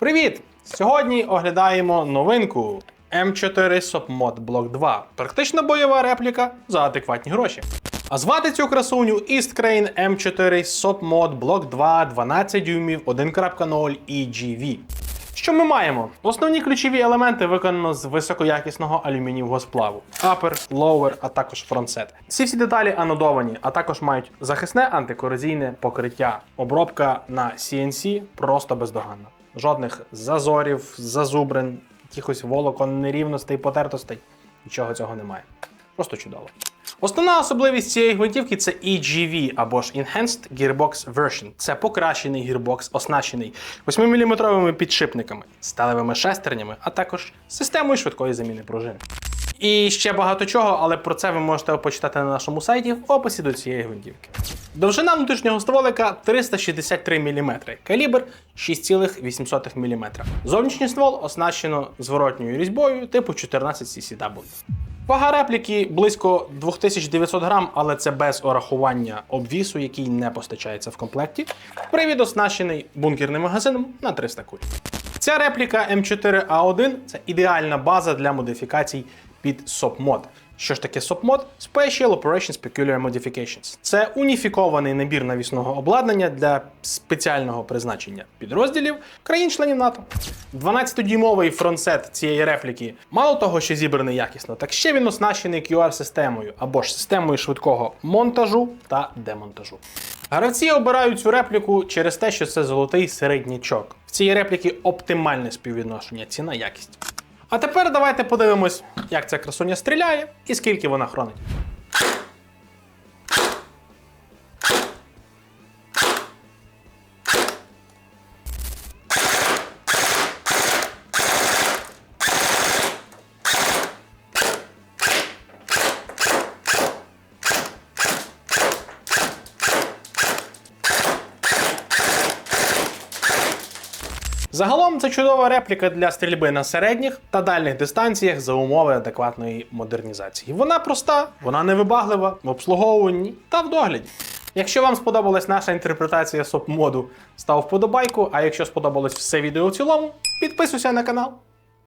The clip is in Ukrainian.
Привіт! Сьогодні оглядаємо новинку M4 SOPMOD Block 2. Практично бойова репліка за адекватні гроші. А звати цю красуню East Crane M4 SOPMOD Block 2 12 дюймів 1.0 EGV. Що ми маємо? Основні ключові елементи виконано з високоякісного алюмінієвого сплаву. Upper, lower, а також фронтсет. Ці всі деталі анодовані, а також мають захисне антикорозійне покриття. Обробка на CNC просто бездоганна. Жодних зазорів, зазубрин, якихось волокон, нерівностей, потертостей. Нічого цього немає. Просто чудово. Основна особливість цієї гвинтівки це EGV або ж Enhanced Gearbox Version. Це покращений гірбокс, оснащений 8-мм підшипниками, сталевими шестернями, а також системою швидкої заміни пружин. І ще багато чого, але про це ви можете почитати на нашому сайті в описі до цієї гвинтівки. Довжина внутрішнього стволика 363 мм, калібр 6,8 мм. Зовнішній ствол оснащено зворотньою різьбою типу 14 CCW. Вага репліки близько 2900 грам, але це без урахування обвісу, який не постачається в комплекті. Привід оснащений бункерним магазином на 300 куль. Ця репліка M4A1 це ідеальна база для модифікацій під SOP-мод. Що ж таке SOP-мод? Special Operations Peculiar Modifications. Це уніфікований набір навісного обладнання для спеціального призначення підрозділів країн-членів НАТО. 12-дюймовий фронтсет цієї репліки мало того, що зібраний якісно, так ще він оснащений QR-системою або ж системою швидкого монтажу та демонтажу. Гравці обирають цю репліку через те, що це золотий середнячок. В цій репліки оптимальне співвідношення ціна-якість. А тепер давайте подивимось, як ця красуня стріляє і скільки вона хронить. Загалом це чудова репліка для стрільби на середніх та дальніх дистанціях за умови адекватної модернізації. Вона проста, вона невибаглива в обслуговуванні та в догляді. Якщо вам сподобалась наша інтерпретація соп-моду, став вподобайку, а якщо сподобалось все відео в цілому, підписуйся на канал.